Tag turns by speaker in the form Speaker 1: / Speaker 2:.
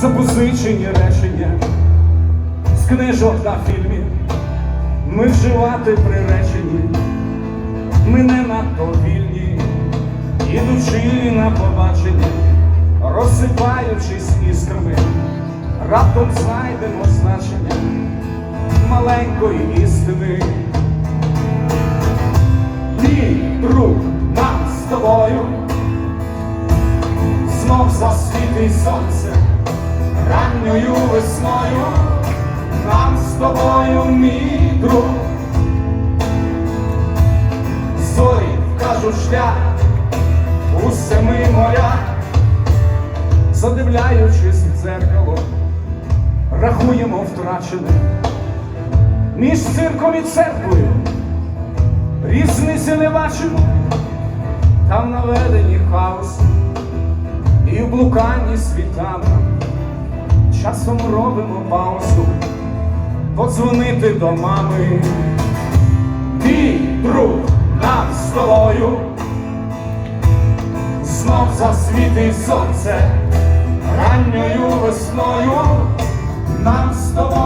Speaker 1: запозичені речення з книжок та фільмів. Ми вживати приречені, ми не надто вільні, ідучи на побачення, розсипаючись іскрами, раптом знайдемо значення маленької істини. Мій друг, нам з тобою знов засвітить сонце ранньою весною, нам з тобою, мій друг, зорі вкажуть шлях у семи морях, задивляючись в дзеркало, рахуємо втрачене між цирком і церквою. Різниці не бачимо, там наведені хаос і в блуканні світами. Часом робимо паузу, подзвонити до мами. Мій друг нам з тобою, знов засвітить сонце ранньою весною, нам з тобою.